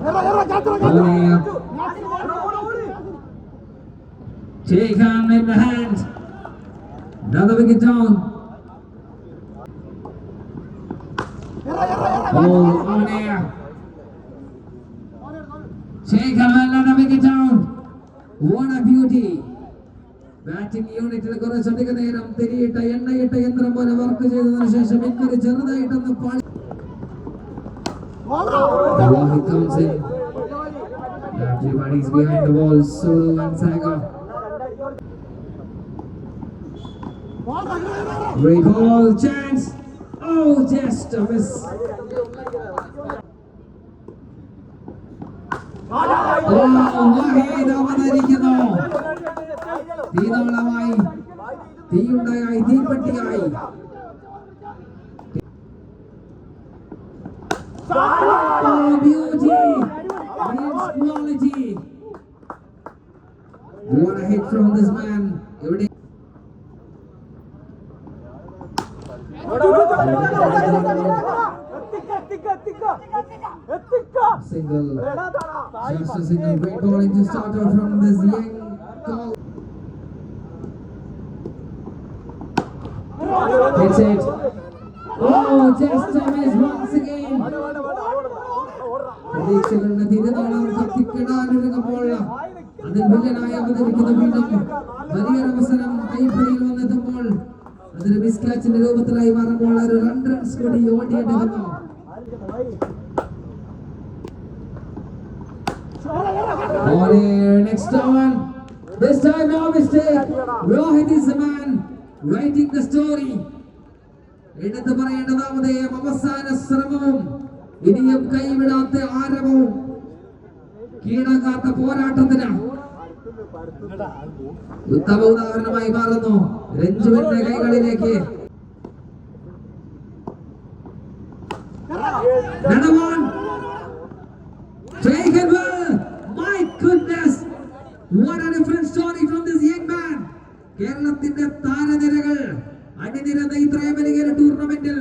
Volley. Take hand in the hand. Another wicket down. Ball on air. Take hand another wicket down. What a beauty. Batting യൂണിറ്റിൽ കുറച്ചധിക നേരം തിരിയിട്ട എണ്ണയിട്ട യന്ത്രം പോലെ work ചെയ്തതിനു ശേഷം ഇന്നൊരു ചെറുതായിട്ടൊന്ന് പാളി Wahid comes in. Everybody's behind the wall. Sulu and Saga. Great ball, chance. Oh, just a miss. Oh, Wahid അവതരിക്കുന്നു തീനാളമായി തീയുണ്ടായി തീപ്പെട്ടിയായി What a hit from this man. Single, just a single great ball into starter from this young call. It's it. Oh, just Thomas once again. പ്രതീക്ഷകളുടെ തിരുനാളം കത്തിക്കിടാനൊരുങ്ങുമ്പോൾ അതിൽ വില്ലനായി അവതരിക്കുന്ന വീണ്ടും വലിയൊരവസരം കൈപ്പിടിയിൽ വന്നെത്തുമ്പോൾ അതൊരു miss കാച്ചിന്റെ രൂപത്തിലായി മാറുമ്പോൾ ഒരു രണ്ട് runs കൂടി ഓടിയെടുക്കുന്നു വന്നു. This time no mistake. Rohit is the man writing the story. എടുത്തു പറയേണ്ടതാമതേയും അവസാന ശ്രമവും ഇനിയും കൈവിടാത്ത ആരവവും കീഴടങ്ങാത്ത പോരാട്ടത്തിന് ഉത്തമ ഉദാഹരണമായി മാറുന്നു. രഞ്ജുവിന്റെ കൈകളിലേക്ക്. man. കേരളത്തിന്റെ താരനിരകൾ അണിനിരന്ന ഇത്രയും വലിയ ടൂർണമെന്റിൽ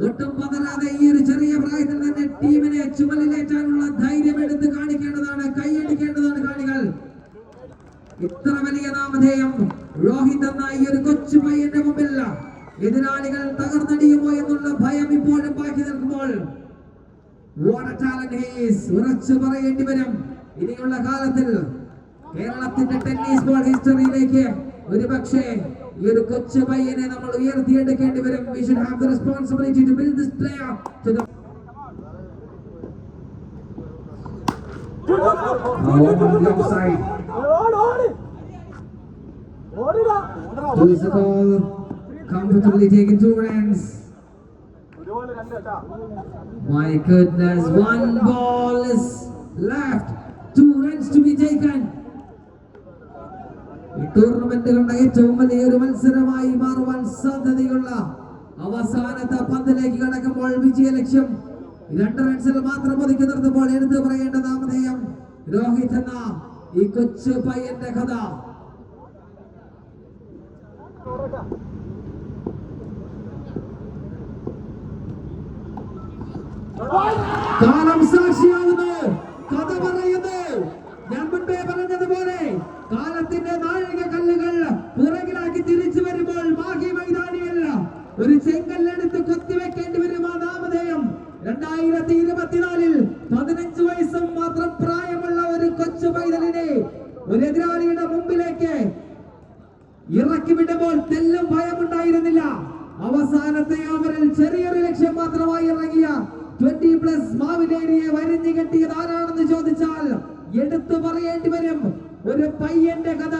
ഒട്ടും പതരാതെ ഈ ഒരു ചെറിയ പ്രായത്തിൽ തന്നെ ടീമിനെ ചുമലിലേറ്റാനുള്ള ധൈര്യം എടുത്ത് കാണിക്കേണ്ടതാണ് കൈയടിക്കേണ്ടതാണ് കാണികൾ ഇത്ര വലിയ നാമധേയം രോഹിത് എന്ന ഈ ഒരു കൊച്ചു പയ്യന്റെ മുമ്പിൽ എതിരാളികൾ തകർന്നടിയുമോ എന്നുള്ള ഭയം ഇപ്പോഴും ബാക്കി നിൽക്കുമ്പോൾ. ഉറച്ചു പറയേണ്ടി വരും ഇനിയുള്ള കാലത്തിൽ കേരളത്തിന്റെ ടെന്നീസ് ബോൾ ഹിസ്റ്ററിയിലേക്ക് ഒരു പക്ഷേ ഈ ഒരു കൊച്ചു പയ്യനെ നമ്മൾ ഉയർത്തിയെടുക്കേണ്ടി വരും we should have the responsibility to build this player to the side. Lose the ball. Comfortably taking two runs. My goodness, one ball is left. Two runs to be taken. ടൂർണമെന്റുകളുടെ ഏറ്റവും വലിയൊരു മത്സരമായി മാറുവാൻ സാധ്യതയുള്ള അവസാനത്തെ പന്തിലേക്ക് കടക്കുമ്പോൾ വിജയ ലക്ഷ്യം രണ്ട് റൺസിൽ മാത്രം ഒതുക്കി നിർത്തുമ്പോൾ എടുത്തു പറയേണ്ട നാമധേയം രോഹിത് എന്ന ഈ കൊച്ചു പയ്യന്റെ കഥ. കാലം സാക്ഷിയാകുന്നു. മാത്രം പ്രായമുള്ള ഒരു കൊച്ചു പൈതലിനെ ഒരു എതിരാളിയുടെ മുമ്പിലേക്ക് ഇറക്കി വിടുമ്പോൾ തെല്ലും ഭയമുണ്ടായിരുന്നില്ല. അവസാനത്തെ ഓവറിൽ ചെറിയൊരു ലക്ഷ്യം മാത്രമായി ഇറങ്ങിയ ട്വന്റി പ്ലസ് മാവിലേരിയെ വരിഞ്ഞു കെട്ടിയത് ആരാണെന്ന് ചോദിച്ചാൽ എടുത്തു പറയേണ്ടി വരും. ഒരു പയ്യന്റെ കഥ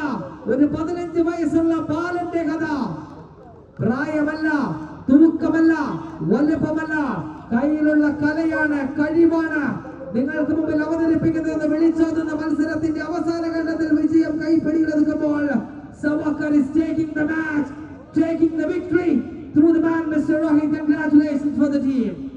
ഒരു പതിനഞ്ച് വയസ്സുള്ള ബാലന്റെ കഥ. പ്രായമല്ല തൂക്കമല്ല വലുപ്പമല്ല. കയ്യിലുള്ള കലയാണ് കഴിവാണ്. നിങ്ങൾക്ക് മുമ്പിൽ അവതരിപ്പിക്കുന്നതെന്ന് വിളിച്ചോതുന്ന മത്സരത്തിന്റെ അവസാന ഘട്ടത്തിൽ വിജയം കൈപ്പിടിയിലൊതുക്കുമ്പോൾ Samakar is taking the match, taking the victory through the man Mr. Rohi. Congratulations for the team.